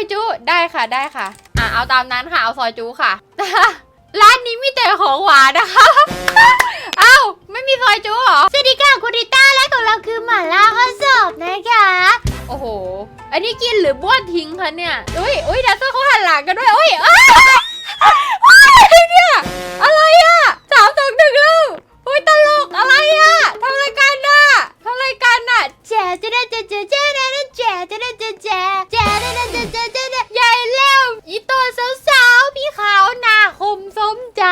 อยจุได้ค่ะได้ค่ะ อะเอาตามนั้นค่ะเอาซอยจุค่ะ ร้านนี้มีแต่ของหวานนะคะเอ้าไม่มีซอยจุเหรอสวัสดีค่ะคุณริต้าและของเราคือหม่าล่าข้อสอบนะคะ โอ้โห อันนี้กินหรือบ้วนทิ้งคะเนี่ยอุ้ยอุ้ยดัซเซอร์เขาหันหลังกันด้วยอุ้ยเอ้ยอะไรเนี่ยอะไรอะสามสองหนึ่งแล้วอุ้ยตลกอะไรอะทำอะไรกันน่ะทำ อะไรกันน่ะแจ๋จะได้เจ๊เจ๊เจ๊ได้นะแจ๋จะได้เจ๊เจ๊แจ๋ได้นะเจ๊เจ๊เจ๊ได้ใหญ่แล้วอีตัวสาวๆพี่ขาวหน้าคมสมใจ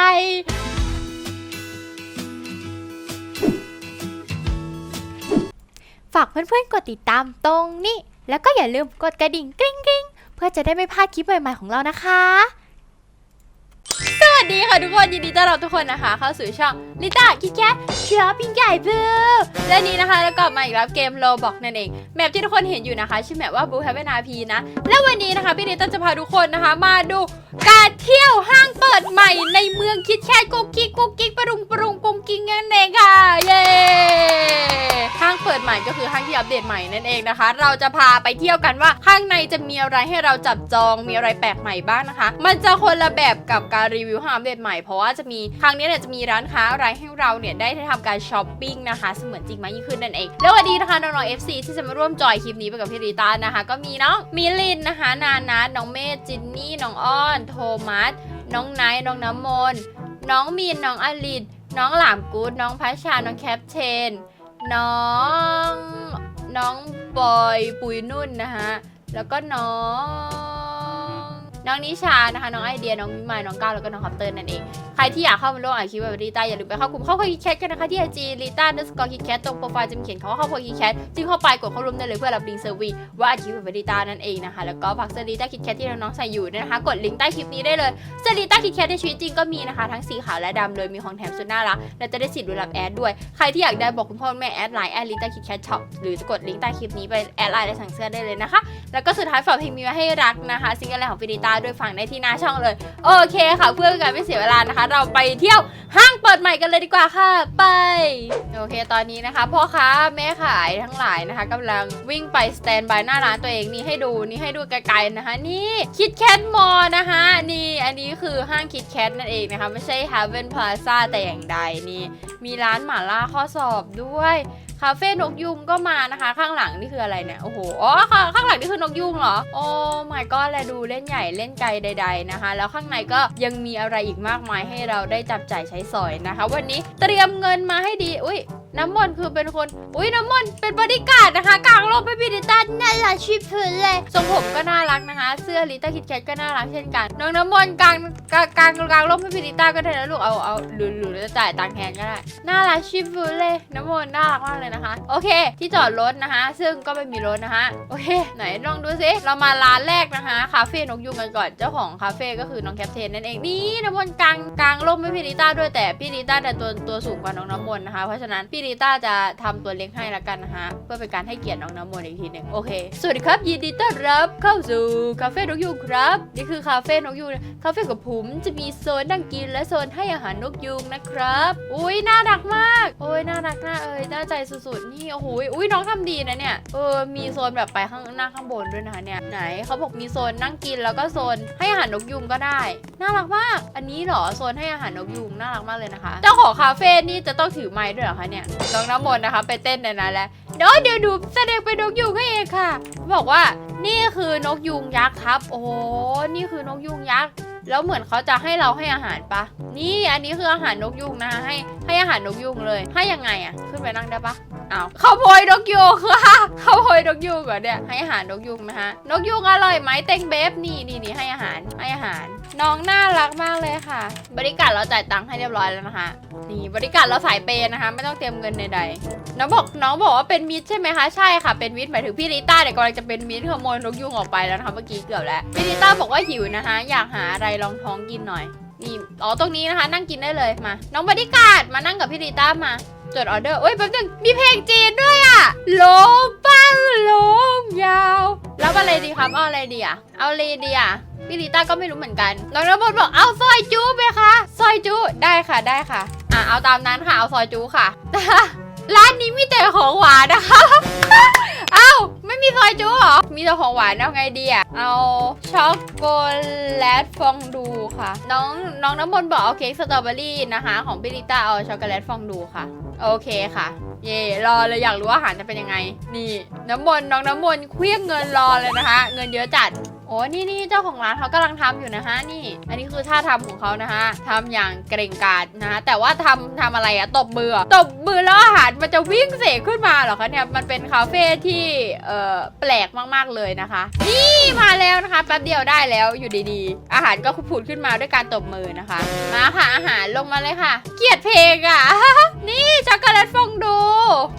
ฝากเพื่อนๆกดติดตามตรงนี้ แล้วก็อย่าลืมกดกระดิ่งกริ๊งกริ๊งเพื่อจะได้ไม่พลาดคลิปใหม่ๆของเรานะคะ วัสดีค่ะทุกคนยินดีต้อนรับทุกคนนะคะ เข้าสู่ช่องลิต้าคิดแคทช้อปปิ้งใหญ่เพื่อและนี้นะคะแล้วกลับมาอีกแล้วเกมโลบอกนั่นเองแมปที่ทุกคนเห็นอยู่นะคะชื่อแมปว่า Blue Heaven RP นะ และวันนี้นะคะพี่ลิต้าจะพาทุกคนนะคะ มาดูการเที่ยวห้างเปิดใหม่ในเมืองคิดแคทกุ๊กกิ๊กกุ๊กกิ๊กปรุงปรุงกุ้งกิ้งนั่นเองค่ะเย้ห้างเปิดใหม่ก็คือห้างที่อัปเดตใหม่นั่นเองนะคะ เราจะพาไปเที่ยวกันว่าข้างในจะมีอะไรให้เราจับจองมีอะไรแปลกใหม่บ้างนะคะ มันจะคนละแบบกับการรีวิวห้างอัปเดตใหม่เพราะว่าจะมีครั้งนี้เนี่ยจะมีร้านค้าอะไรให้เราเนี่ยได้ทำการช้อปปิ้งนะคะเสมือนจริงมากยิ่งขึ้นนั่นเองแล้ววันนี้นะคะน้องๆ FC ที่จะมาร่วมจอยคลิปนี้ไปกับพี่ริตานะคะ ก็มีน้องมิลินนะคะ นานัทน้องเมธจินนี่น้องอ้อน โทมัสน้องไนท์น้องน้ำมนน้องมีนน้องอลินน้องหลามกูดน้องพัชชาน้องแคปเทนน้องน้องบอยปุยนุ่นนะคะแล้วก็น้อง น้องนิชานะคะ น้องไอเดีย น้องมิมายน้องก้าวแล้วก็น้องคัปเตอร์นั่นเอง ใครที่อยากเข้ามาร่วมอ่านคลิปแบบรีต้าอย่าลืมไปเข้ากลุ่มเข้าคิดแคทกันนะคะที่ไอจีรีต้าเดสกอร์คิดแคทตรงโปรไฟล์จะมีเขียนคำว่าเข้าคิดแคทจึงเข้าไปกดเข้าร่วมได้เลยเพื่อรับลิงก์เซอร์วีว่าอ่านคลิปแบบรีต้านั่นเองนะคะแล้วก็ฝากเซรีต้าคิดแคทที่น้องๆใส่อยู่นะคะ กดลิงก์ใต้คลิปนี้ได้เลยเซรีต้าคิดแคทในชีวิตจริงก็มีนะคะทั้งสีขาวและดำเลยมีของแถมสุดน่ารักและจะได้สิทธิ์ดูรับแอดด้วยใครที่อยากได้บอกคุณพ่อแม่แอดไลน์แอดลิต้าคิดแคทช็อปหรือจะกดลิงก์ใต้คลิปนี้ไปแอดไลน์และสั่งเสื้อได้เลยนะคะ แล้วก็สุดท้ายฝากเพลงมีไว้ให้รักนะคะซิงเกิลแรกของฟินิต้าโดยฟังได้ที่หน้าช่องเลย โอเคค่ะ เพื่อเป็นการไม่เสียเวลานะคะ เราไปเที่ยวห้างเปิดใหม่กันเลยดีกว่าค่ะไป โอเคตอนนี้นะคะพ่อค้าแม่ขายทั้งหลายนะคะกำลังวิ่งไปสแตนบายหน้าร้านตัวเองนี่ให้ดูนี่ให้ดูไกลๆนะคะ นี่คิดแคทมอลนะคะนี่อันนี้คือห้างคิดแคทนั่นเองนะคะ ไม่ใช่ Haven Plaza แต่อย่างใดนี่มีร้านหมาล่าข้อสอบด้วยคาเฟ่นกยุงก็มานะคะ ข้างหลังนี่คืออะไรเนี่ย โอ้โห อ๋อข้างข้างหลังนี่คือนกยุงเหรอ โอ้ my god แลดูเล่นใหญ่เล่นไกลใด ๆนะคะ แล้วข้างในก็ยังมีอะไรอีกมากมายให้เราได้จับจ่ายใช้สอยนะคะ วันนี้เตรียมเงินมาให้ดี อุ้ย น้ำมนต์คือเป็นคน อุ้ยน้ำมนต์เป็นบริการดนะคะกลางโลกไม่มีดิตันน่ารักชิบพื่อนเลยทรงผมก็น่ารักนะคะ เสื้อลิต้าคิดแคทก็น่ารักเช่นกัน น้องน้ำมนต์กลางกลางกลางกลางร่มให้พี่ลิต้าก็ได้นะลูกเอาเอาหรือหรือจะจ่ายตังค์แทนก็ได้น่ารักชิบุเลยน้ำมนต์น่ารักมากเลยนะคะ โอเค ที่จอดรถนะคะ ซึ่งก็ไม่มีรถนะคะโอเค ไหนลองดูซิเรามาร้านแรกนะคะคาเฟ่นกยุงกันก่อนเจ้าของคาเฟ่ก็คือน้องแคปเทนนั่นเองนี่น้ำมนต์กลางกลางร่มให้พี่ลิต้าด้วยแต่พี่ลิต้าแต่ตัวตัวสูงกว่าน้องน้ำมนต์นะคะเพราะฉะนั้นพลิต้าจะทำตัวเล็กให้ละกันนะคะเพื่อเป็นการให้เกียรติน้องน้ำมนต์อีกทีหนึ่งโอเค สวัสดีครับ ยินดีต้อนรับเข้าสู่คาเฟ่นกยุงครับ นี่คือคาเฟ่นกยุงคาเฟ่กับผมจะมีโซนนั่งกินและโซนให้อาหารนกยุงนะครับ อุ้ยน่ารักมาก โอ้ยน่ารักน่าเอ้ยน่าใจสุดๆนี่โอ้โหอุ้ยน้องทำดีนะเนี่ยเออมีโซนแบบไปข้างหน้าข้างบนด้วยนะคะเนี่ยไหนเขาบอกมีโซนนั่งกินแล้วก็โซนให้อาหารนกยุงก็ได้ น่ารักมาก อันนี้เหรอโซนให้อาหารนกยุงน่ารักมากเลยนะคะเจ้าของคาเฟ่นี่จะต้องถือไม้ด้วยเหรอคะเนี่ยน้องน้ำมนต์นะคะ ไปเต้นในนั้นแล้วเดี๋ยวเดี๋ยวดูแสดงเป็นนกยูงให้เองค่ะ บอกว่านี่คือนกยุงยักษ์ครับ โอ้โหนี่คือนกยุงยักษ์แล้วเหมือนเขาจะให้เราให้อาหารปะนี่อันนี้คืออาหารนกยุงนะคะให้ให้อาหารนกยุงเลยให้ยังไงอะขึ้นไปนั่งได้ปะ เอาข้าวโพยนกยุงค่ะข้าวโพยนกยุงเหรอเนี่ยให้อาหารนกยุงไหมฮะนกยุงอร่อยไหมเต็งเบฟนี่นี่นี่ให้อาหารให้อาหาร น้องน่ารักมากเลยค่ะ บริการเราจ่ายตังค์ให้เรียบร้อยแล้วนะคะ นี่บริการเราสายเปย์นะคะ ไม่ต้องเตรียมเงินใดๆน้องบอกน้องบอกว่าเป็นมิตรใช่ไหมคะใช่ค่ะเป็นมิตรหมายถึงพี่ลิต้าเดี๋ยวกำลังจะเป็นมิตรขโมยนกยุงออกไปแล้วนะคะเมื่อกี้เกือบแล้วพี่ลิต้าบอกว่าหิวนะคะ อยากหาอะไรรองท้องกินหน่อยนี่อ๋อตรงนี้นะคะ นั่งกินได้เลยมา น้องบริการมานั่งกับพี่ลิต้ามา จดออเดอร์โอ้ยแป๊บนึงมีเพลงจีนด้วยอะโลมปังโลมยาว แล้วอะไรดีครับเอาอะไรดีอะเอาอะไรดีอะพี่ลิต้าก็ไม่รู้เหมือนกันน้องน้ำมนบอกเอาซอยจูไหมคะซอยจูได้ค่ะได้ค่ะอะเอาตามนั้นค่ะเอาซอยจูค่ะ ร้านนี้มีแต่ของหวานนะคะ อ้าไม่มีซอยจูเหรอ มีแต่ของหวานเอาไงดีอะเอาช็อกโกแลตฟองดูค่ะ น้องน้องน้ำมนต์บอกเอาเค้กสตรอเบอรี่นะคะ ของบิลิต้าเอาช็อกโกแลตฟองดูค่ะ โอเคค่ะ เย่รอเลยอยากรู้ว่าอาหารจะเป็นยังไง นี่น้ำมนต์น้องน้ำมนต์เคลี้ยงเงินรอเลยนะคะ เงินเยอะจัด โอ้นี่นี่เจ้าของร้านเขากำลังทำอยู่นะคะนี่ อันนี้คือท่าทำของเขานะคะทำอย่างเกรงกาจนะคะแต่ว่าทำทำอะไรอะตบมือตบมือแล้วอาหารมันจะวิ่งเสกขึ้นมาเหรอคะเนี่ยมันเป็นคาเฟ่ที่เอ่อแปลกมากๆเลยนะคะ นี่มาแล้วนะคะแป๊บเดียวได้แล้วอยู่ดีๆ อาหารก็ผุดขึ้นมาด้วยการตบมือนะคะ มาค่ะอาหารลงมาเลยค่ะ เกียดเพลงอะนี่ช็อกโกแลตฟองดู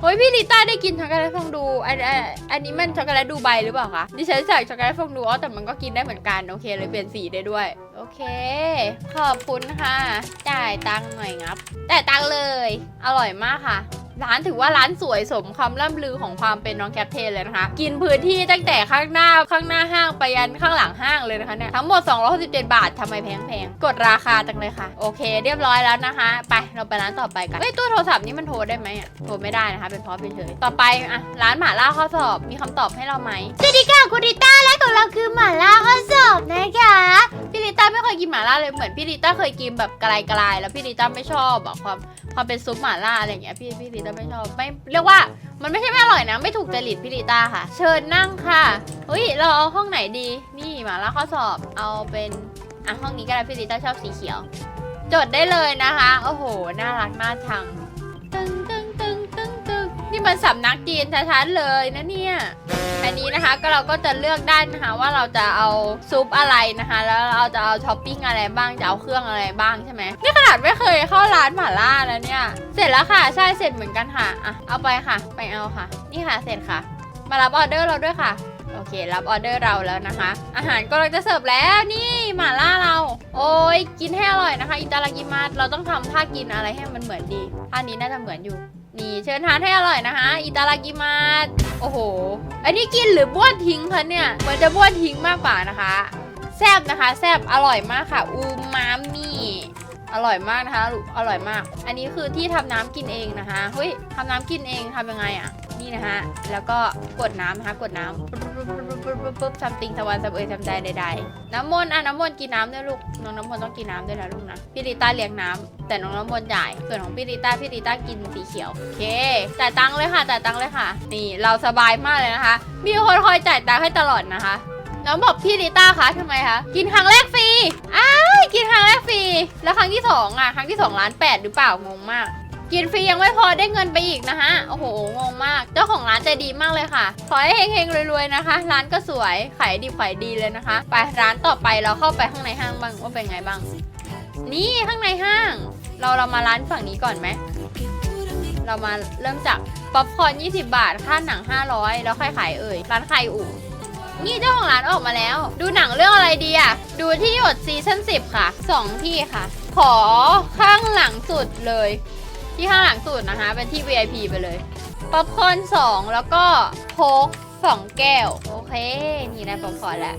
โอ้ยพี่ลิต้าได้กินช็อกโกแลตฟองดูอันอันอันนี้มันช็อกโกแลตดูไบหรือเปล่าคะดิฉันใส่ช็อกโกแลตฟองดูอ๋อแต่มันก็กินได้เหมือนกันโอเคเลยเปลี่ยนสีได้ด้วย โอเค ขอบคุณค่ะ จ่ายตังค์หน่อยงับจ่ายตังค์เลย อร่อยมากค่ะ ร้านถือว่าร้านสวยสมคำล่ำลือของความเป็นน้องแคปเทนเลยนะคะ กินพื้นที่ตั้งแต่ข้างหน้าข้างหน้าห้างไปยันข้างหลังห้างเลยนะคะเนี่ยทั้งหมด 267 บาททำไมแพงๆ กดราคาจังเลยค่ะ โอเค เรียบร้อยแล้วนะคะ ไปเราไปร้านต่อไปกันเฮ้ยตู้โทรศัพท์นี้มันโทรได้ไหมอะโทรไม่ได้นะคะ เป็นเพราะเฉยๆต่อไปอะร้านหม่าล่าข้อสอบมีคำตอบให้เราไหมสวัสดีค่ะคุณดิต้าและของเราาล่าเลยเหมือนพี่ลิต้าเคยกินแบบไกลๆแล้วพี่ลิต้าไม่ชอบอะความความเป็นซุปหม่าล่าอะไรอย่างเงี้ยพี่พี่ลิต้าไม่ชอบไม่เรียกว่ามันไม่ใช่ไม่อร่อยนะ ไม่ถูกจริตพี่ลิต้าค่ะ เชิญนั่งค่ะเฮ้ยเราเอาห้องไหนดี นี่หม่าล่าข้อสอบเอาเป็นอะห้องนี้ก็ได้พี่ลิต้าชอบสีเขียว จดได้เลยนะคะ โอ้โหน่ารักน่าชัง นี่มันสำนักจีนชัดๆเลยนะเนี่ย อันนี้นะคะก็เราก็จะเลือกได้นะคะว่าเราจะเอาซุปอะไรนะคะ แล้วเราจะเอาท็อปปิ้งอะไรบ้างจะเอาเครื่องอะไรบ้างใช่ไหมนี่ขนาดไม่เคยเข้าร้านหม่าล่าแล้วเนี่ย เสร็จแล้วค่ะใช่เสร็จเหมือนกันค่ะอะเอาไปค่ะ ไปเอาค่ะ นี่ค่ะเสร็จค่ะ มารับออเดอร์เราด้วยค่ะโอเครับออเดอร์เราแล้วนะคะ อาหารก็เราจะเสิร์ฟแล้วนี่หม่าล่าเรา โอ้ยกินให้อร่อยนะคะ อิตาลากิมาสเราต้องทำท่ากินอะไรให้มันเหมือนดีท่านี้น่าจะเหมือนอยู่ นี่เชิญทานให้อร่อยนะคะอิตาลากิมาสโอ้โห อันนี้กินหรือบ้วนทิ้งคะเนี่ยเหมือนจะบ้วนทิ้งมากกว่านะคะ แซบนะคะแซบอร่อยมากค่ะ อูมามิอร่อยมากนะคะอร่อยมาก อันนี้คือที่ทำน้ำกินเองนะคะเฮ้ยทำน้ำกินเองทำยังไงอะ นี่นะคะแล้วก็กดน้ำนะคะกดน้ำ ปุ๊บปุ๊บปุ๊บทำติงทวันสะเอยทำใจใดๆน้ำมนต์อะน้ำมนต์กินน้ำด้วยลูกน้องน้ำมนต์ต้องกินน้ำด้วยนะลูกนะพี่ลิต้าเลี้ยงน้ำแต่น้องน้ำมนต์จ่ายส่วนของพี่ลิต้าพี่ลิต้ากินสีเขียวโอเคจ่ายตังค์เลยค่ะจ่ายตังค์เลยค่ะ นี่เราสบายมากเลยนะคะ มีคนคอยจ่ายตังค์ให้ตลอดนะคะน้องบอกพี่ลิต้าคะทำไมคะ กินครั้งแรกฟรีอ้ายกินครั้งแรกฟรี แล้วครั้งที่สองอะ ครั้งที่สองล้านแปดหรือเปล่างงมาก กินฟรียังไม่พอได้เงินไปอีกนะฮะ โอ้โห งงมาก เจ้าของร้านใจดีมากเลยค่ะ ขอให้เฮงๆรวยๆนะคะ ร้านก็สวย ขายดีขายดีเลยนะคะ ไปร้านต่อไปเราเข้าไปข้างในห้างบ้างว่าเป็นไงบ้าง นี่ข้างในห้าง เราเรามาร้านฝั่งนี้ก่อนไหม เรามาเริ่มจากป๊อปคอร์น20 บาท ค่าหนัง 500 แล้วใครขายเอ่ย ร้านใครอู่นี่เจ้าของร้านออกมาแล้ว ดูหนังเรื่องอะไรดีอะดูที่หยดซีซั่น10 ค่ะ 2 ที่ค่ะ ขอข้างหลังสุดเลย ที่ข้างหลังสุดนะคะ เป็นที่ VIP ไปเลย ป๊อปคอร์น2แล้วก็โค้กสองแก้ว โอเค นี่นะป๊อปคอร์นแล้ว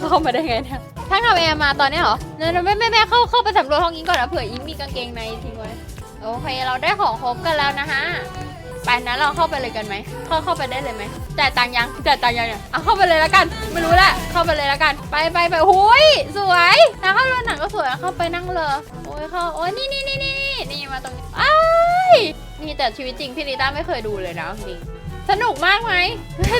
เข้ามาได้ไงเนี่ยท่านทำแอร์มาตอนนี้เหรอเนี่ยวแม่แม่แม่เข้าเข้าไปสำรวจห้องอิงก่อนนะเผื่ออิงมีกางเกงในทิ้งไว้ โอเค เราได้ของครบกันแล้วนะฮะ ไปนะเราเข้าไปเลยกันไหมเข้าเข้าไปได้เลยไหมจ่ายตังยังจ่ายตังยังเนี่ยเอาเข้าไปเลยแล้วกัน ไม่รู้แหละเข้าไปเลยแล้วกัน ไปไปไปหุยสวยแล้วเข้าโรงหนังก็สวยเข้าไปนั่งเลยโอ้ยเข้าโอ้ยนี่นี่นี่นี่นี่นี่มาตรงนี้อ้ายนี่แต่ชีวิตจริงพี่ลิต้าไม่เคยดูเลยนะจริง สนุกมากไหม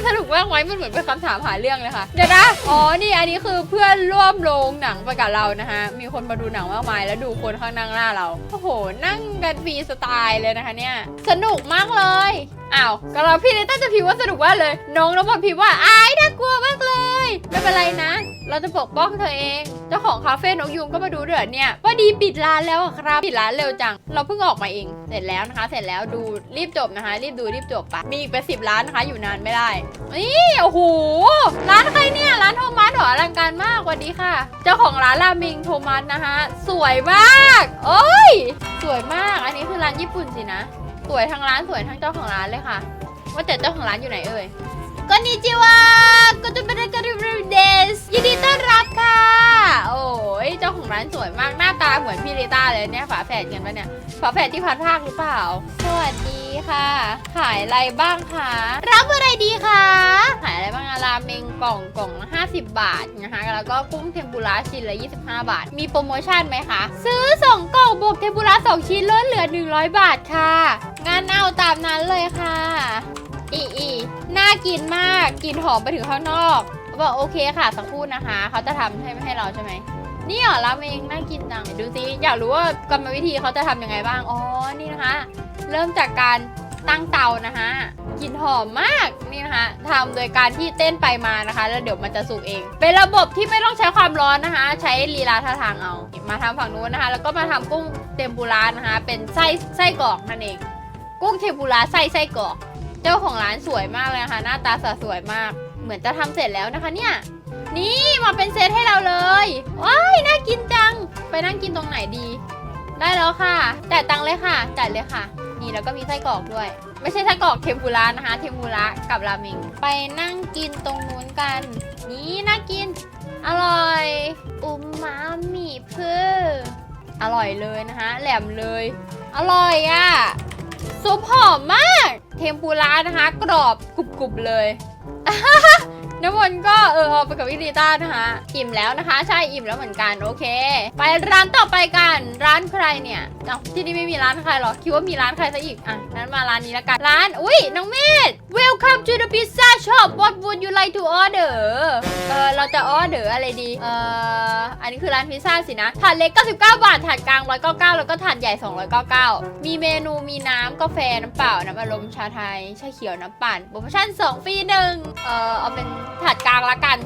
สนุกมากไหมมันเหมือนเป็นคำถามหาเรื่องเลยค่ะ เดี๋ยวนะ อ๋อ นี่อันนี้คือเพื่อนร่วมโรงหนังไปกับเรานะคะ มีคนมาดูหนังมากมาย แล้วดูคนข้างนั่งหน้าเรา โอ้โห นั่งกันฟรีสไตล์เลยนะคะเนี่ย สนุกมากเลย อ้าวก็เราพี่เลต้าจะพิมพ์ว่าสนุกว่าเลย น้องน้องบอลพิมพ์ว่าอายน่ากลัวมากเลย ไม่เป็นไรนะ เราจะปกป้องเธอเอง เจ้าของคาเฟ่นกยุงก็มาดูด้วยเหรอเนี่ยว่าดีปิดร้านแล้วอะครับ ปิดร้านเร็วจัง เราเพิ่งออกมาเอง เสร็จแล้วนะคะ เสร็จแล้วดูรีบจบนะคะ รีบดูรีบจบปะมีอีกเป็นสิบร้านนะคะ อยู่นานไม่ได้ นี่โอ้โห ร้านใครเนี่ย ร้านโทมัสหรออลังการมากสวัสดีค่ะ เจ้าของร้านรามิงโทมัสนะคะ สวยมาก โอ้ย สวยมาก อันนี้คือร้านญี่ปุ่นสินะ สวยทั้งร้านสวยทั้งเจ้าของร้านเลยค่ะ ว่าแต่เจ้าของร้านอยู่ไหนเอ่ย ก็นิจิวะก็จะเป็นการิบเดสยินดีต้อนรับค่ะ โอ้ยเจ้าของร้านสวยมากหน้าตาเหมือนพี่ลิต้าเลยเนี่ยฝาแฝดกันปะเนี่ยฝาแฝดที่พัดภาคหรือเปล่า สวัสดีดีค่ะ ขายอะไรบ้างคะ รับอะไรดีคะ ขายอะไรบ้างอะราเมงกล่องกล่องละ50 บาทนะคะ แล้วก็กุ้งเทมปุระชิ้นละ25 บาท มีโปรโมชั่นไหมคะ ซื้อ 2 กล่องบวกเทมปุระ2ชิ้นลดเหลือ 100 บาทค่ะงั้นเอาตามนั้นเลยค่ะ อีอีน่ากินมากกลิ่นหอมไปถึงข้างนอกบอกโอเคค่ะสักครู่นะคะ เขาจะทำให้ไม่ให้เราใช่ไหมนี่เหรอราเมงน่ากินจังดูสิอยากรู้ว่ากรรมวิธีเขาจะทำยังไงบ้างอ๋อนี่นะคะ เริ่มจากการตั้งเตานะคะกลิ่นหอมมากนี่นะคะทำโดยการที่เต้นไปมานะคะ แล้วเดี๋ยวมันจะสุกเอง เป็นระบบที่ไม่ต้องใช้ความร้อนนะคะ ใช้ลีลาท่าทางเอามาทำฝั่งนู้นนะคะ แล้วก็มาทำกุ้งเทมปุระนะคะ เป็นไส้ไส้กรอกนั่นเอง กุ้งเทมปุระไส้ไส้กรอก เจ้าของร้านสวยมากเลยนะคะหน้าตาสะสวยมาก เหมือนจะทำเสร็จแล้วนะคะเนี่ย นี่มาเป็นเซตให้เราเลยว้ายน่ากินจัง ไปนั่งกินตรงไหนดี ได้แล้วค่ะจ่ายตังค์เลยค่ะจ่ายเลยค่ะ นี่แล้วก็มีไส้กรอกด้วย ไม่ใช่ไส้กรอกเทมปุระนะคะ เทมปุระกับราเมงไปนั่งกินตรงนู้นกัน นี่น่ากิน อร่อยอุมามิเพื่ออร่อยเลยนะคะแหลมเลย อร่อยอะ่ะซุปหอมมาก เทมปุระนะคะ กรอบกรุบๆเลย น้ำมนต์ก็เออเอาไปกับวิริต้านะคะอิ่มแล้วนะคะ ใช่อิ่มแล้วเหมือนกันโอเค ไปร้านต่อไปกันร้านใครเนี่ยเอ้าที่นี่ไม่มีร้านใครหรอคิดว่ามีร้านใครซะอีกอะนั้นมาร้านนี้ละกันร้านอุ้ยน้องเมธ Welcome to the pizza shop What would you like to order เออเราจะออเดอร์อะไรดีเอออันนี้คือร้านพิซซ่าสินะถาดเล็ก 99 บาทถาดกลาง 199 แล้วก็ถาดใหญ่ 299 มีเมนูมีน้ำกาแฟน้ำเปล่าน้ำอารมณ์ชาไทยชาเขียวน้ำปั่นโปรโมชั่น2ฟรีหนึ่งเออเอาเป็นถาดกลางละกัน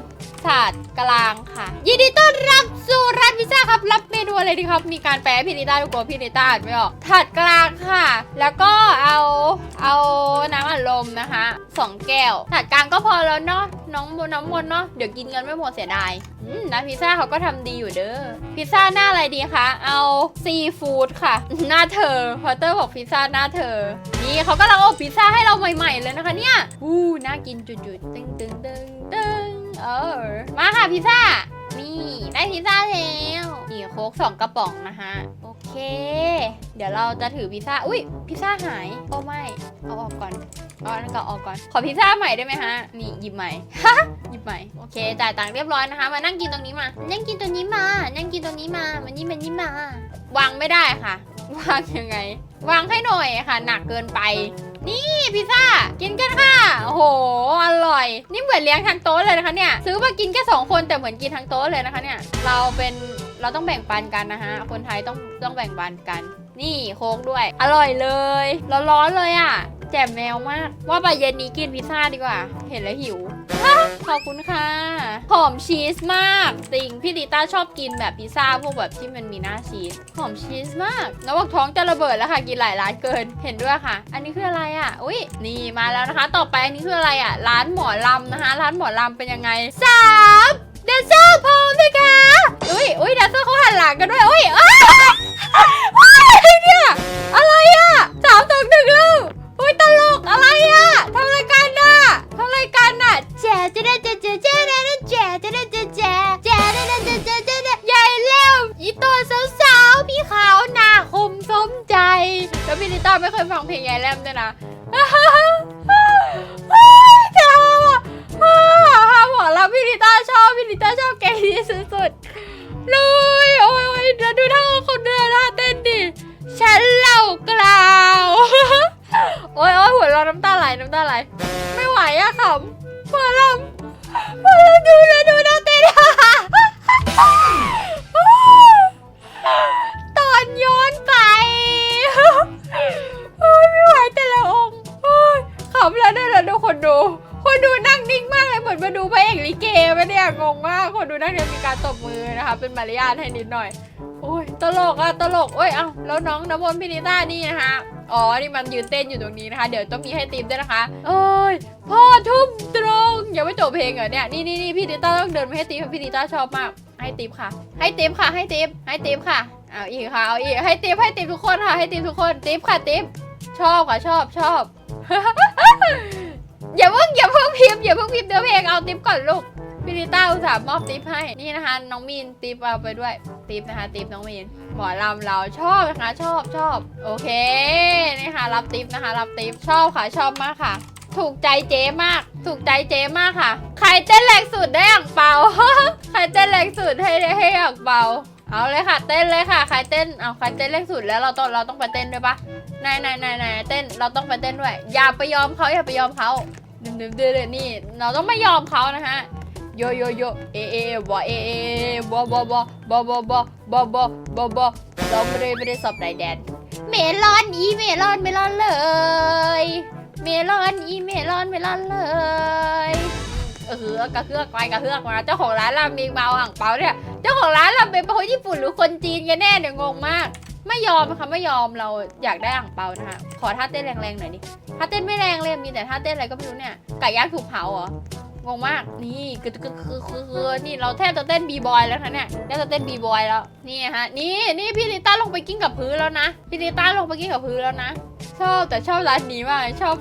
ถาดกลางค่ะ ยินดีต้อนรับสู่ร้านพิซซ่าครับ รับเมนูอะไรดีครับ มีการแปลพี่นิต้าดูกลัวพี่นิต้าอ่านไม่ออกถาดกลางค่ะ แล้วก็เอาเอาน้ำอัดลมนะคะสองแก้วถาดกลางก็พอแล้วเนาะน้องบนน้ำมนเนาะเดี๋ยวกินกันไม่หมดเสียดายอืมร้านพิซซ่าเขาก็ทำดีอยู่เด้อพิซซ่าหน้าอะไรดีคะเอาซีฟู้ดค่ะ หน้าเธอพอเตอร์บอกพิซซ่าหน้าเธอ นี่เขากำลังอบพิซซ่าให้เราใหม่ๆเลยนะคะเนี่ยอู้น่ากินจุดๆตึง ตึงเออ มาค่ะพิซซ่า นี่ ได้พิซซ่าแล้ว นี่โค้กสองกระป๋องนะคะโอเค เดี๋ยวเราจะถือพิซซ่า อุ้ยพิซซ่าหาย โอ้ไม่ เอาออกก่อน เอาอันนั้นก็ออกก่อน ขอพิซซ่าใหม่ได้ไหมฮะ นี่หยิบใหม่ ฮะ หยิบใหม่ โอเค จ่ายตังค์เรียบร้อยนะคะ มานั่งกินตรงนี้มา นั่งกินตรงนี้มา นั่งกินตรงนี้มามานี่มานี่มา วางไม่ได้ค่ะ วางยังไง วางให้หน่อยค่ะ หนักเกินไป นี่พิซซ่า กินกันค่ะ โอ้โห อร่อย นี่เหมือนเลี้ยงทั้งโต๊ะเลยนะคะเนี่ย ซื้อมากินแค่สองคนแต่เหมือนกินทั้งโต๊ะเลยนะคะเนี่ย เราเป็น เราต้องแบ่งปันกันนะคะคนไทยต้องต้องแบ่งปันกัน นี่โค้กด้วย อร่อยเลยร้อนๆเลยอะ่ะ แจ่มแมวมาก ว่าไปเย็นนี้กินพิซซ่าดีกว่า เห็นแล้วหิว ขอบคุณค่ะ หอมชีสมากจริงพี่ลิต้าชอบกินแบบพิซซ่าพวกแบบที่มันมีหน้าชีส หอมชีสมากแล้วบอกท้องจะระเบิดแล้วค่ะ กินหลายร้านเกิน เห็นด้วยค่ะ อันนี้คืออะไรอะ อุ้ยนี่มาแล้วนะคะ ต่อไปอันนี้คืออะไรอะ ร้านหมอลำนะคะ ร้านหมอลำเป็นยังไงสาม แดนเซอร์พร้อมเลยค่ะอุ้ยอุ้ยแดนเซอร์เขาหันหลังกันด้วยอุ้ยอ้าว งมาก คนดูนั่งเนี่ยมีการตบมือนะคะ เป็นมารยาทให้นิดหน่อยโอ้ยตลกอะตลกโอ้ย เอ้าแล้วน้องน้ำมนต์พินิต้านี่นะคะอ๋อ นี่มันยืนเต้นอยู่ตรงนี้นะคะ เดี๋ยวต้องมีให้ติมด้วยนะคะโอ้ย พ่อทุ่มตรง ยังไม่จบเพลงเหรอเนี่ย นี่นี่นี่พี่นิต้าต้องเดินมาให้ติมพี่นิต้าชอบมาก ให้ติมค่ะ ให้ติมค่ะ ให้ติมให้ติมค่ะ เอาอีกค่ะ เอาอีก ให้ติมให้ติมทุกคนค่ะ ให้ติมทุกคนติมค่ะติมชอบค่ะ ชอบชอบ อย่าเพิ่งอย่าเพิ่งพิมพ์อย่าเพิ่งพิมพ์เนื้อเพลง เอาติมก่อนลูก พี่ลิต้าอุตส่าห์มอบติปให้ นี่นะคะ น้องมีนติปเอาไปด้วยติปนะคะติปน้องมีนหมอลำเราชอบนะคะ ชอบชอบโอเคนี่ค่ะ รับติปนะคะ รับติปชอบค่ะชอบมากค่ะ ถูกใจเจ๊มาก ถูกใจเจ๊มากค่ะ ใครเต้นแรงสุดได้อ่างเปาใครเต้นแรงสุดให้ให้อ่างเปาเอาเลยค่ะ เต้นเลยค่ะ ใครเต้นเอาใครเต้นแรงสุดแล้วเราต้องเราต้องไปเต้นด้วยปะนายนายนายนายเต้นเราต้องไปเต้นด้วย อย่าไปยอมเขาอย่าไปยอมเขาเดิมเดิมเดิมนี่ เราต้องไม่ยอมเขานะฮะ โยโยโยเอเอบอเอเอบอบอบอบอบอบอบอบอบอบอเราไม่ได้ไม่ได้สอบไหนแดน เมลอนอีเมลอนเมลอนเลย เมลอนอีเมลอนเมลอนเลยเออกระเฮือกไปกระเฮือกมาเจ้าของร้านราเมงเมาอ่างเปาเนี่ยเจ้าของร้านราเมงเป็นคนญี่ปุ่นหรือคนจีนกันแน่เนี่ยงงมาก ไม่ยอมนะคะไม่ยอมเราอยากได้อ่างเปานะคะขอท่าเต้นแรงๆหน่อยดิท่าเต้นไม่แรงเลยมีแต่ท่าเต้นอะไรก็ไม่รู้เนี่ยไก่ย่างถูกเผาเหรอ งงมาก นี่คือคือคือคือคือนี่เราแทบจะเต้นบีบอยแล้วนะเนี่ยแทบจะเต้นบีบอยแล้ว นี่ฮะ นี่นี่พี่ลิต้าลงไปกิ้งกับพื้นแล้วนะ พี่ลิต้าลงไปกิ้งกับพื้นแล้วนะ ชอบแต่ชอบร้านนี้มาก ชอบ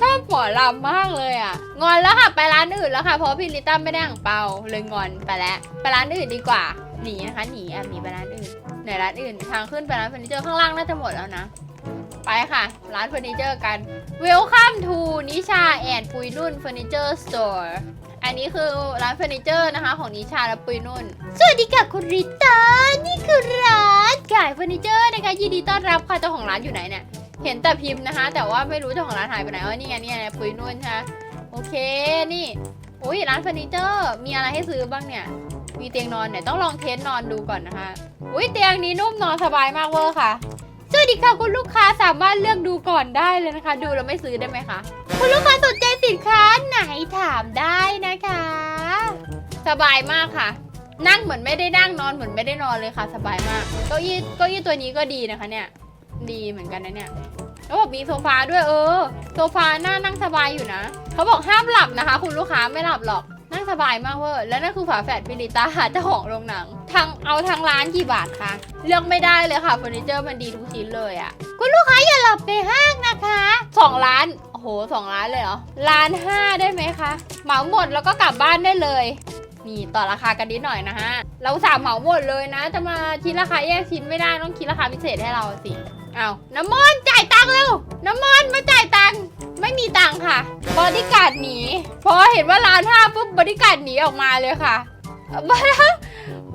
ชอบหมอลำมากเลยอะ งอนแล้วค่ะไปร้านอื่นแล้วค่ะ เพราะพี่ลิต้าไม่ได้อ่างเปาเลยงอนไปแล้ว ไปร้านอื่นดีกว่า หนีนะคะหนีแอบหนีไปร้านอื่นไหนร้านอื่นทางขึ้นไปร้านเฟอร์นิเจอร์ข้างล่างน่าจะหมดแล้วนะ ไปค่ะ ร้านเฟอร์นิเจอร์กัน Welcome to นิชาแอนปุยนุ่นเฟอร์นิเจอร์สโตร์อันนี้คือร้านเฟอร์นิเจอร์นะคะ ของนิชาและปุยนุ่น สวัสดีค่ะคุณริตานี่คือร้านขายเฟอร์นิเจอร์นะคะยินดีต้อนรับค่ะเจ้าของร้านอยู่ไหนเนี่ยเห็นแต่พิมพ์นะคะ แต่ว่าไม่รู้เจ้าของร้านหายไปไหนอ๋อนี่ไงนี่ไงปุยนุ่นใช่ไหมโอเคนี่อุ้ยร้านเฟอร์นิเจอร์มีอะไรให้ซื้อบ้างเนี่ยมีเตียงนอนเนี่ยต้องลองเทสนอนดูก่อนนะคะ อุ้ยเตียงนี้นุ่มนอนสบายมากเวอร์ค่ะ สวัสดีค่ะคุณลูกค้าสามารถเลือกดูก่อนได้เลยนะคะ ดูแล้วไม่ซื้อได้ไหมคะ คุณลูกค้าสนใจสินค้าไหนถามได้นะคะ สบายมากค่ะ นั่งเหมือนไม่ได้นั่งนอนเหมือนไม่ได้นอนเลยค่ะ สบายมากเก้าอี้เก้าอี้ตัวนี้ก็ดีนะคะ เนี่ย ดีเหมือนกันนะเนี่ยแล้วบอกมีโซฟาด้วยเออโซฟาน่านั่งสบายอยู่นะเขาบอกห้ามหลับนะคะ คุณลูกค้าไม่หลับหรอกนั่งสบายมากเวอร์และนั่นคือฝาแฝดพิลิต้าเจ้าของโรงหนัง ทางเอาทางร้านกี่บาทคะเลือกไม่ได้เลยค่ะเฟอร์นิเจอร์มันดีทุกชิ้นเลยอะคุณลูกค้าอย่าหลับในห้างนะคะสองล้านโอ้โหสองล้านเลยเหรอล้านห้าได้ไหมคะเหมาหมดแล้วก็กลับบ้านได้เลยนี่ต่อราคากันนิดหน่อยนะฮะ เราสามเหมาหมดเลยนะ จะมาคิดราคาแยกชิ้นไม่ได้ต้องคิดราคาพิเศษให้เราสิเอาน้ำมนต์จ่ายตังค์เร็ว น้ำมนต์มาจ่ายตังค์ไม่มีตังค์ค่ะ บอดี้การ์ดหนี พอเห็นว่าร้านห้าปุ๊บบอดี้การ์ดหนีออกมาเลยค่ะ บอ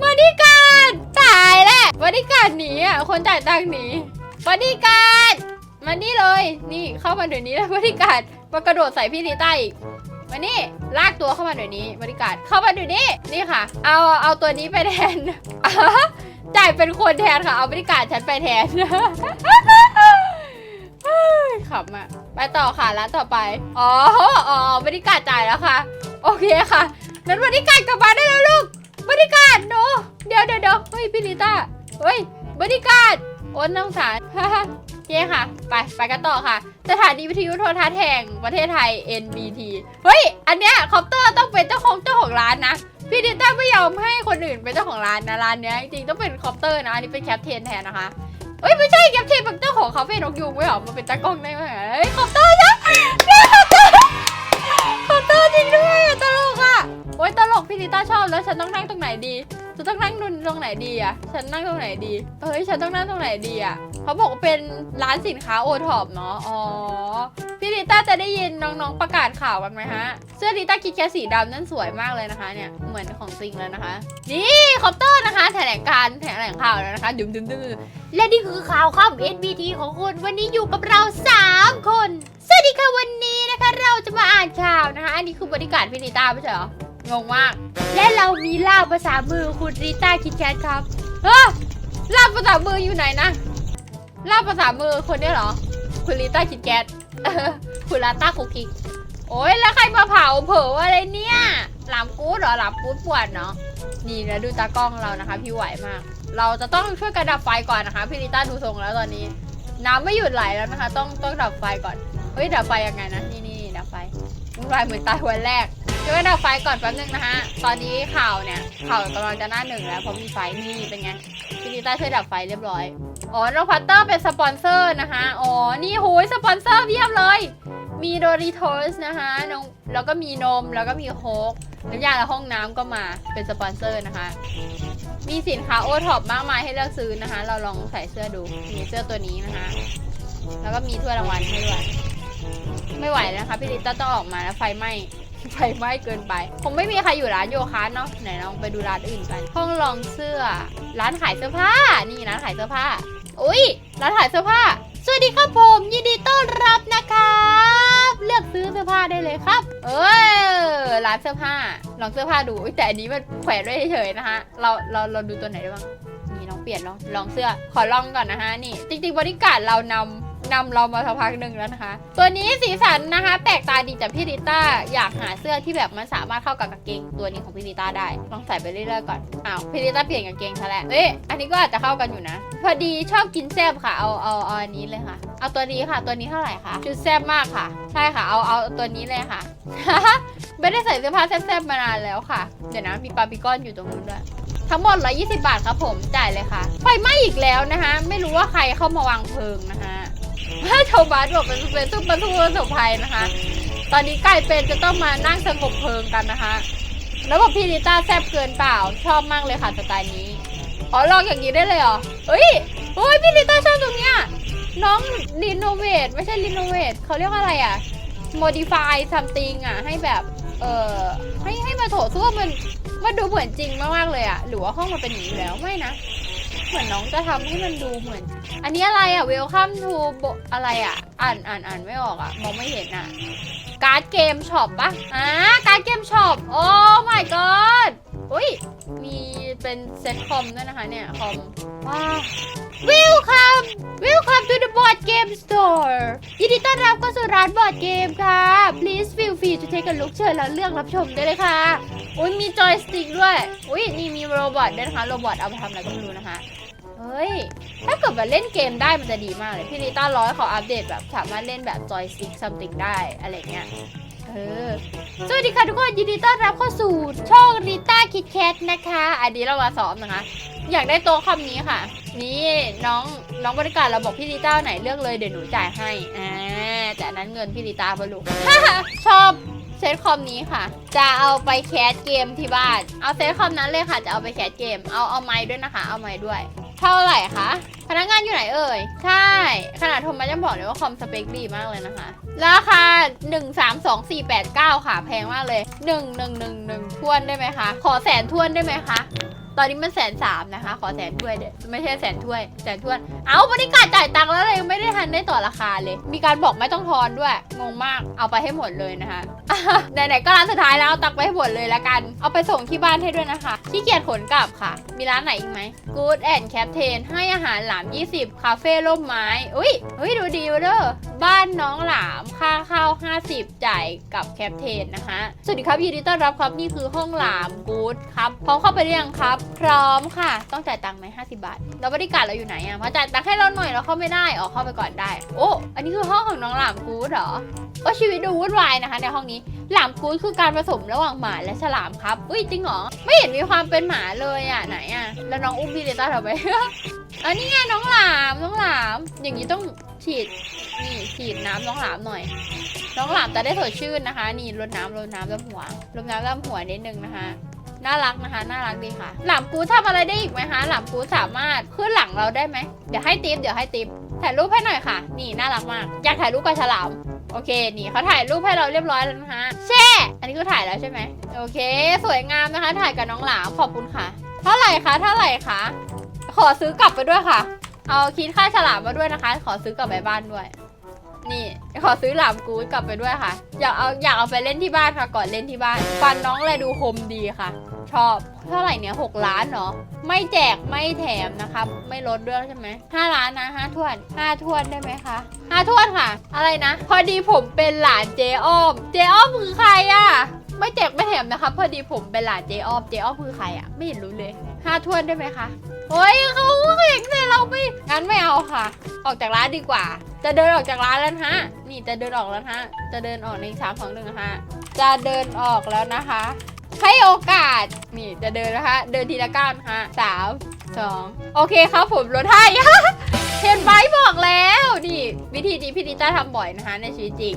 บอดี้การ์ดตายแหล้วบอดี้การ์ดหนีอะ คนจ่ายตังค์หนีบอดี้การ์ดมานี่เลย นี่เข้ามาเดี๋ยวนี้แล้วบอดี้การ์ดมากระโดดใส่พี่ลิต้าอีกมานี่ลากตัวเข้ามาเดี๋ยวนี้บริการเข้ามาเดี๋ยวนี้นี่ค่ะ เอาเอาตัวนี้ไปแทนจ่ายเป็นคนแทนค่ะ เอาบริการฉันไปแทนขำอะไปต่อค่ะร้านต่อไป อ๋ออ๋อบริการจ่ายแล้วค่ะ โอเคค่ะ นั้นบริการกลับมาได้แล้วลูกบริการโนเดี๋ยวเดี๋ยวเดี๋ยวเฮ้ยพี่ลิต้าเฮ้ยบริการโอนน้องสารโอเคค่ะ ไปไปกันต่อค่ะ สถานีวิทยุโทรทัศน์แห่งประเทศไทย NBT เฮ้ย อันเนี้ยคาน์เตอร์ต้องเป็นเจ้าของเจ้าของร้านนะ พี่ดิต้าไม่ยอมให้คนอื่นเป็นเจ้าของร้านนะร้านเนี้ยจริงๆต้องเป็นคาน์เตอร์นะอันนี้เป็นแคปเทนแทนนะคะเอ้ยไม่ใช่แคปเทนเป็นเจ้าของคาเฟ่นกยูงไม่หรอมาเป็นตากล้องได้ไหมเฮ้ยคาน์เตอร์นะ จริงด้วยตลกอะโอ๊ยตลกพี่ลิต้าชอบแล้วฉันต้องนั่งตรงไหนดี ฉันต้องนั่งนุนตรงไหนดีอะฉันนั่งตรงไหนดีเฮ้ยฉันต้องนั่งตรงไหนดีอะเขาบอกว่าเป็นร้านสินค้าโอท็อปเนาะอ๋อพี่ลิต้าจะได้ยินน้องๆประกาศข่าวกันไหมฮะ เสื้อลิต้าคิดแค่สีดำนั่นสวยมากเลยนะคะเนี่ย เหมือนของจริงเลยนะคะ นี่คอปเตอร์นะคะ แถลงการแถลงข่าวแล้วนะคะดุมดุมดุมและนี่คือข่าวค่ำ NBT ของคุณ วันนี้อยู่กับเรา 3 คน สวัสดีค่ะวันนี้นะคะ เราจะมาอ่านข่าวนะคะ อันนี้คือบริการพี่ลิต้าไม่ใช่เหรอ งงมาก และเรามีล่ามภาษามือคุณริต้าคิดแคทครับเออล่ามภาษามืออยู่ไหนนะล่ามภาษามือคนเนี้ยเหรอ คุณลิต้าคิดแก๊สคุณลาต้าคุกคิกโอ้ยแล้วใครมาเผาเผออะไรเนี่ยหลามกูดเหรอหลามกูดปวดเนาะนี่นะดูตากล้องเรานะคะ พี่ไหวมาก เราจะต้องช่วยกันดับไฟก่อนนะคะพี่ลิต้าดูทรงแล้วตอนนี้ น้ำไม่หยุดไหลแล้วนะคะ ต้องต้องดับไฟก่อนเฮ้ยดับไฟยังไงนะนี่นี่ดับไฟ วุ่นวายเหมือนตายวันแรกช่วยดับไฟก่อนแป๊บนึงนะฮะ ตอนนี้ข่าวเนี่ยข่าวกำลังจะหน้าหนึ่งแล้วเพราะมีไฟนี่เป็นไงพี่ลิต้าช่วยดับไฟเรียบร้อย อ๋อน้องพัตเตอร์เป็นสปอนเซอร์นะคะ อ๋อ นี่โหยสปอนเซอร์เพียบเลย มีโดริโทสนะคะน้องแล้วก็มีนมแล้วก็มีโค้กน้ำยาและห้องน้ำก็มาเป็นสปอนเซอร์นะคะ มีสินค้าโอท็อปมากมายให้เลือกซื้อนะคะ เราลองใส่เสื้อดู มีเสื้อตัวนี้นะคะ แล้วก็มีถ้วยรางวัลให้ด้วย ไม่ไหวแล้วนะคะพี่ลิต้าต้องออกมาแล้วไฟไหม้ไฟไหม้เกินไป คงไม่มีใครอยู่ร้านโยคะเนาะไหนลองไปดูร้านอื่นกัน ห้องลองเสื้อ ร้านขายเสื้อผ้า นี่ร้านขายเสื้อผ้าอุ้ยร้านขายเสื้อผ้า สวัสดีครับผม ยินดีต้อนรับนะครับ เลือกซื้อเสื้อผ้าได้เลยครับ เออร้านเสื้อผ้า ลองเสื้อผ้าดูแต่อันนี้มันแขวนไว้เฉยๆนะคะเราเราเราดูตัวไหนได้บ้างนี่ลองเปลี่ยนลองลองเสื้อขอลองก่อนนะคะนี่ จริงๆบริการเรานำ นำเรามาสักพักหนึ่งแล้วนะคะ ตัวนี้สีสันนะคะ แปลกตาดีจากพี่ริต้าอยากหาเสื้อที่แบบมันสามารถเข้ากับกางเกงตัวนี้ของพี่ริต้าได้ลองใส่ไปเรื่อยๆก่อนอ้าวพี่ริต้าเปลี่ยนกางเกงซะแล้วเอ๊ะอันนี้ก็อาจจะเข้ากันอยู่นะ พอดีชอบกินแซบค่ะเอาเอาเอาอันนี้เลยค่ะ เอาตัวนี้ค่ะ ตัวนี้เท่าไหร่คะชุดแซบมากค่ะ ใช่ค่ะ เอาเอาตัวนี้เลยค่ะไม่ได้ใส่เสื้อผ้าแซบๆมานานแล้วค่ะ เดี๋ยวนะมีปาปิก้อนอยู่ตรงนู้นด้วยทั้งหมด 120 บาทครับผม จ่ายเลยค่ะ ไฟไหม้อีกแล้วนะคะ ไม่รู้ว่าใครเข้ามาวางเพลิงนะคะ ถ้าชาวบ้านบอกเป็นเป็นทุกประตูประสบภัยนะคะ ตอนนี้ไกลายเป็นจะต้องมานั่งสงบเพลิงกันนะคะแล้วบอกพี่ลิต้าแซบเกินเปล่า ชอบมากเลยค่ะสไตล์นี้อ๋อลองอย่างนี้ได้เลยเหรอเฮ้ยเฮ้ยพี่ลิต้าชอบตรงเนี้ยน้องรีโนเวทไม่ใช่รีโนเวทเขาเรียกว่าอะไรอะ modify something อะ ให้แบบ เออให้ให้มาโถส้วมมันมันดูเหมือนจริงมากๆเลยอะ หรือว่าห้องมันเป็นอย่างนี้แล้วไม่นะ เหมือนน้องจะทำให้มันดูเหมือน อันนี้อะไรอะ welcome to โบอะไรอะอ่านอ่านอ่านไม่ออกอะมองไม่เห็นอะการ์ดเกมช็อปปะอ่าการ์ดเกมช็อปโอ้ my god อุ้ยมีเป็นเซ็ตคอมด้วยนะคะเนี่ยคอมว้าว welcome welcome to the board game store ยินดีต้อนรับเข้าสู่ร้านบอร์ดเกมค่ะ please feel free to take a look เชิญแล้วเลือกรับชมได้เลยค่ะ อุ้ยมีจอยสติ๊กด้วย อุ้ยนี่มีโรบอทด้วยนะคะ โรบอทเอาไปทำอะไรก็ไม่รู้นะคะ เฮ้ย ถ้าเกิดแบบเล่นเกมได้มันจะดีมากเลย พี่ลิต้าร้อยขาอัปเดตแบบสามารถเล่นแบบจอยสติ๊กซัมติงได้อะไรเงี้ย เออ สวัสดีค่ะทุกคนยินดีต้อนรับเข้าสู่ช่องริต้าคิดแคทนะคะ อันนี้เรามาซ้อมนะคะ อยากได้โต๊ะคำนี้ค่ะ นี่น้องน้องบริการเราบอกพี่ลิต้าไหนเลือกเลยเดี๋ยวหนูจ่ายให้ อ่า แต่นั้นเงินพี่ลิต้าปะลูกชอบเซตคอมนี้ค่ะ จะเอาไปแคสเกมที่บ้าน เอาเซตคอมนั้นเลยค่ะ จะเอาไปแคสเกม เอาเอาไม้ด้วยนะคะ เอาไม้ด้วย เท่าไหร่คะ พนักงานอยู่ไหนเอ่ย ใช่ ขนาดโทรมาจะบอกเลยว่าคอมสเปคดีมากเลยนะคะ ราคา 1 3 2 4 8 9 ค่ะ แพงมากเลย 1 1 1 1ทวนได้ไหมคะ ขอแสนทวนได้ไหมคะ ตอนนี้มันแสนสามนะคะ ขอแสนถ้วยเดี๋ยไม่ใช่แสนถ้วย แสนถ้วนเอาบริการจ่ายตังค์แล้วเลยยังไม่ได้ทันได้ต่อราคาเลย มีการบอกไม่ต้องทอนด้วย งงมาก เอาไปให้หมดเลยนะคะ ไหนๆก็ร้านสุดท้ายแล้วเอาตักไปให้หมดเลยละกัน เอาไปส่งที่บ้านให้ด้วยนะคะ ขี้เกียจขนกลับค่ะ มีร้านไหนอีกไหม Good and Captain ให้อาหารหลาม 20 คาเฟ่ร่มไม้ อุ้ยอุ้ยดูดีเด้อ บ้านน้องหลามค่าข้าว 50 จ่ายกับแคปเทนนะคะ สวัสดีครับยินดีต้อนรับครับนี่คือห้องหลามกู๊ดครับพร้อมเข้าไปหรือยังครับพร้อมค่ะ ต้องจ่ายตังค์ไหม50บาท แล้วบริการเราอยู่ไหนอะมาจ่ายตังค์ให้เราหน่อยเราเข้าไม่ได้ออกเข้าไปก่อนได้ โอ้ อันนี้คือห้องของน้องหลามกู๊ดเหรอโอ้ชีวิตดูวุ่นวายนะคะ ในห้องนี้ หลามกู๊ดคือการผสมระหว่างหมาและฉลามครับ อุ้ยจริงเหรอ ไม่เห็นมีความเป็นหมาเลยอะไหนอะ แล้วน้องอุ้มพีเดต้าทำไมอันนี้ไงน้องหลามน้องหลาม อย่างนี้ต้องฉีดนี่ฉีดน้ำน้องหลามหน่อย น้องหลามจะได้สดชื่นนะคะ นี่รดน้ำรดน้ำดำหัวรดน้ำดำหัวนิดนึงนะคะ น่ารักนะคะ น่ารักดีค่ะ หลามกูทำอะไรได้อีกไหมคะ หลามกูสามารถขึ้นหลังเราได้ไหม เดี๋ยวให้ติปเดี๋ยวให้ติปถ่ายรูปให้หน่อยค่ะ นี่น่ารักมาก อยากถ่ายรูปกับฉลาม โอเค นี่เขาถ่ายรูปให้เราเรียบร้อยแล้วนะคะ แช่ อันนี้ก็ถ่ายแล้วใช่ไหม โอเค สวยงามนะคะ ถ่ายกับน้องหลาม ขอบคุณค่ะ เท่าไหร่คะ เท่าไหร่คะ ขอซื้อกลับไปด้วยค่ะ เอาคิดค่าฉลามมาด้วยนะคะ ขอซื้อกลับไปบ้านด้วย นี่ขอซื้อหลามกู๊ดกลับไปด้วยค่ะ อยากเอาอยากเอาไปเล่นที่บ้านค่ะ ก่อนเล่นที่บ้าน ฟันน้องเลยดูคมดีค่ะ ชอบเท่าไหร่เนี่ยหกล้านเนาะไม่แจกไม่แถมนะคะไม่ลดด้วยใช่ไหมห้าล้านนะห้าทวนห้าทวนได้ไหมคะห้าทวนค่ะ อะไรนะ พอดีผมเป็นหลานเจอ้อม เจอ้อมคือใครอะไม่แจกไม่แถมนะคะพอดีผมเป็นหลานเจอ้อมเจอ้อมคือใครอะไม่เห็นรู้เลย ห้าทวนได้ไหมคะโอ้ยเขาเห็นแต่เราไม่งั้นไม่เอาค่ะ ออกจากร้านดีกว่า จะเดินออกจากร้านแล้วฮะ นี่จะเดินออกแล้วฮะ จะเดินออกในสามสองหนึ่งนะฮะ จะเดินออกแล้วนะคะ ให้โอกาส นี่จะเดินนะคะ เดินทีละก้าวนะคะสามสองโอเคครับผมลดให้เห็นไหมบอกแล้วนี่วิธีนี้พี่ดิต้าทำบ่อยนะคะในชีวิตจริง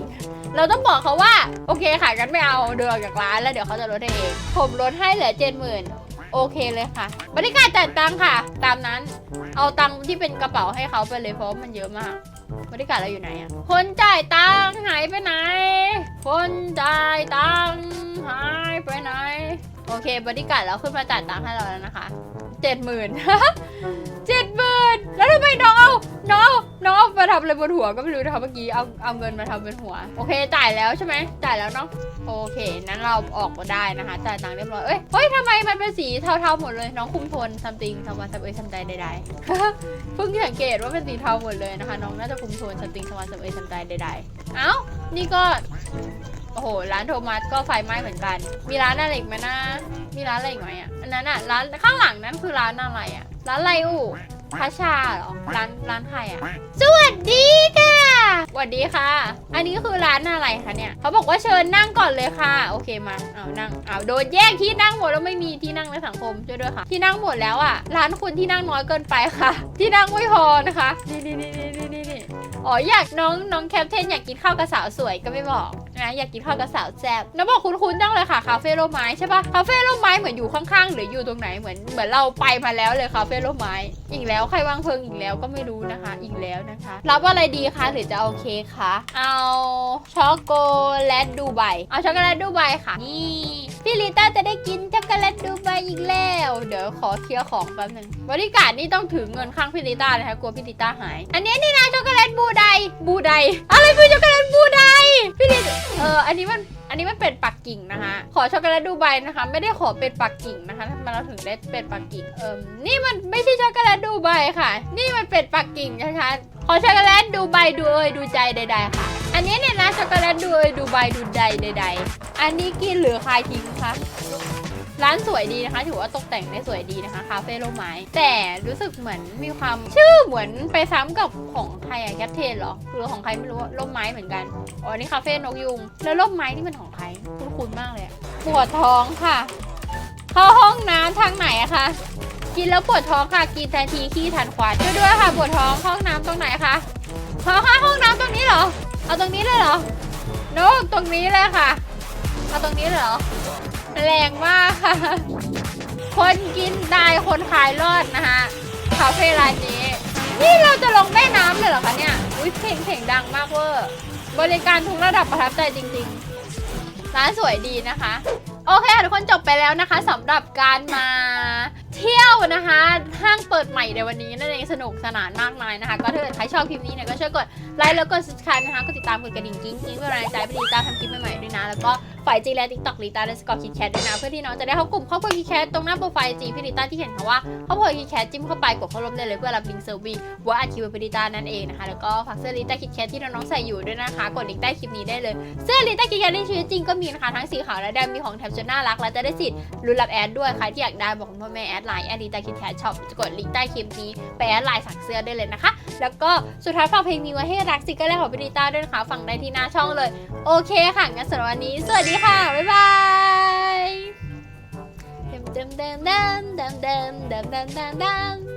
เราต้องบอกเขาว่า โอเคค่ะกันไม่เอาเดินออกจากร้านแล้วเดี๋ยวเขาจะลดให้เอง ผมลดให้เหลือเจ็ดหมื่น โอเคเลยค่ะ บริการจ่ายตังค่ะ ตามนั้น เอาตังที่เป็นกระเป๋าให้เขาไปเลยเพราะมันเยอะมาก บริการเราอยู่ไหนอะคนจ่ายตังหายไปไหน คนจ่ายตังหายไปไหน โอเค บริการเราขึ้นมาจ่ายตังให้เราแล้วนะคะ เจ็ดหมื่นเจ็ดหมื่นแล้วทำไมน้องเอา น้อง น้องเอามาทำอะไรบนหัวก็ไม่รู้นะคะเมื่อกี้เอาเอาเงินมาทำเป็นหัว โอเคจ่ายแล้วใช่ไหมจ่ายแล้วเนาะโอเค นั้นเราออกมาได้นะคะจ่ายตังค์เรียบร้อยเอ้ยเฮ้ยทำไมมันเป็นสีเทาๆหมดเลย น้องคุมโทนซัมติงทำวันทำเอ้ยทำใจใดๆเพิ่งสังเกตว่าเป็นสีเทาหมดเลยนะคะ น้องน่าจะคุมโทนซัมติงสมาร์ทเอ้ยทำใจใดๆเอ้านี่ก็โอ้โห ร้านโทมัสก็ไฟไหม้เหมือนกัน มีร้านอะไรอีกไหมนะ มีร้านอะไรอีกไหมอะ อันนั้นอะ ร้านข้างหลังนั้นคือร้านอะไรอะ ร้านไรอู่ พัชชาเหรอ ร้านร้านใครอะ สวัสดีค่ะสวัสดีค่ะ อันนี้คือร้านอะไรคะเนี่ย เขาบอกว่าเชิญนั่งก่อนเลยค่ะ โอเคมา เอานั่ง เอาโดนแย่งที่นั่งหมดแล้วไม่มีที่นั่งในสังคมช่วยด้วยค่ะ ที่นั่งหมดแล้วอะ ร้านคุณที่นั่งน้อยเกินไปค่ะ ที่นั่งไม่พอนะคะ นี่นี่นี่นี่นี่นี่อ๋ออยากน้องน้องแคปเทนอยากกินข้าวกับสาวสวยก็ไม่บอก นะอยากกินข้าวกับสาวแซ่บน้องบอกคุณคุณจังเลยค่ะคาเฟ่ร่มไม้ใช่ปะคาเฟ่ร่มไม้เหมือนอยู่ข้างๆ หรืออยู่ตรงไหนเหมือนเหมือนเราไปมาแล้วเลยคาเฟ่ร่มไม้อีกแล้วใครวางเพลิงอีกแล้วก็ไม่รู้นะคะ อีกแล้วนะคะ รับอะไรดีคะหรือจะเอาเค้กคะเอาช็อกโกแลตดูไบเอาช็อกโกแลตดูไบค่ะนี่ พี่ลิต้าจะได้กินช็อกโกแลตดูไบอีกแล้ว เดี๋ยวขอเคลียร์ของแป๊บหนึงบริการนี่ต้องถือเงินข้างพี่ลิต้านะคะกลัวพี่ลิต้าหาย อันนี้นี่นะช็อกโกแลตบูไดบูไดอะไรคือช็อกโกแลตบูไดพี่ลิเอออันนี้มันอันนี้มันเป็นปักกิ่งนะคะ ขอช็อกโกแลตดูไบนะคะ ไม่ได้ขอเป็นปักกิ่งนะคะทำไมเราถึงได้เป็นปักกิ่งเอิมนี่มันไม่ใช่ช็อกโกแลตดูไบค่ะ นี่มันเป็นปักกิ่งนะคะ ขอช็อกโกแลตดูไบดูเอยดูใจใด ๆ ค่ะ อันนี้เนี่ยนะช็อกโกแลตดูเอยดูไบดูใจใด ๆ อันนี้กินหรือคายทิ้งคะร้านสวยดีนะคะ ถือว่าตกแต่งได้สวยดีนะคะ คาเฟ่ร่มไม้ แต่รู้สึกเหมือนมีความชื่อเหมือนไปซ้ำกับของใครอะแคปเทนเหรอหรือของใครไม่รู้อะร่มไม้เหมือนกันอ๋อนี่คาเฟ่นกยุง แล้วร่มไม้นี่มันของใครคุ้นๆมากเลยปวดท้องค่ะ เข้าห้องน้ำทางไหนอะคะ กินแล้วปวดท้องค่ะ กินทันทีขี้ทันควันช่วยด้วยค่ะปวดท้องห้องน้ำตรงไหนคะขอค่ะห้องน้ำตรงนี้เหรอ เอาตรงนี้เลยเหรอโน้ตรงนี้เลยค่ะ เอาตรงนี้เลยเหรอแรงมากค่ะ คนกินตายคนขายรอดนะคะคาเฟ่ร้านนี้ นี่เราจะลงแม่น้ำเลยเหรอคะเนี่ย อุ้ยเพลงเพลงดังมากเวอร์ บริการทุกระดับประทับใจจริง ๆ ร้านสวยดีนะคะ โอเคทุกคนจบไปแล้วนะคะสำหรับการมาเที่ยวนะคะห้างเปิดใหม่ในวันนี้นั่นเองสนุกสนานมากมายนะคะ ก็ถ้าเกิดใครชอบคลิปนี้เนี่ยก็ช่วยกดไลค์แล้วก็ subscribe นะคะกดติดตามกดกระดิ่งกิ้งกิ้งเพื่อเป็นกำลังใจให้ลีตาทำคลิปใหม่ๆด้วยนะ แล้วก็ฝ่ายจีและทิกตอกลีตาและสกอร์คิดแคทด้วยนะเพื่อที่น้องจะได้เข้ากลุ่มครอบครัวคิดแคทตรงหน้าโปรไฟล์จีพี่ลีตาที่เห็นคำว่าครอบครัวคิดแคทจิ้มเข้าไปกดเข้าร่วมได้เลยเพื่อรับลิงก์เซอร์วีว่าอาคิวพี่ลีตานั่นเองนะคะแล้วก็ฝากเสื้อลีตาคิดแคทที่น้องๆใส่อยู่ด้วยนะคะ กดลิงก์ใต้คลิปนี้ได้เลยเสื้อลิต้ากิกาในชีวิตจริงก็มีนะคะทั้งสีขาวและแดงมีของแถมจนน่ารักและจะได้สิทธิ์ลุ้นรับแอดด้วยใครที่อยากได้บอกคุณพ่อแม่แอดไลน์แอดลิต้าคิดแคทช็อปกดลิงก์ใต้คลิปนี้ไปแอดไลน์สั่งเสื้อได้เลยนะคะ แล้วก็สุดท้ายฝากเพลงมีไว้ให้รักซิงเกิลแรกของพี่ลิต้าด้วยนะคะฟังได้ที่หน้าช่องเลย โอเคค่ะงั้นสำหรับวันนี้ สวัสดีค่ะบ๊ายบายเดิมเดิมเดิมเดิมเดิมเดิมเดิมเดิม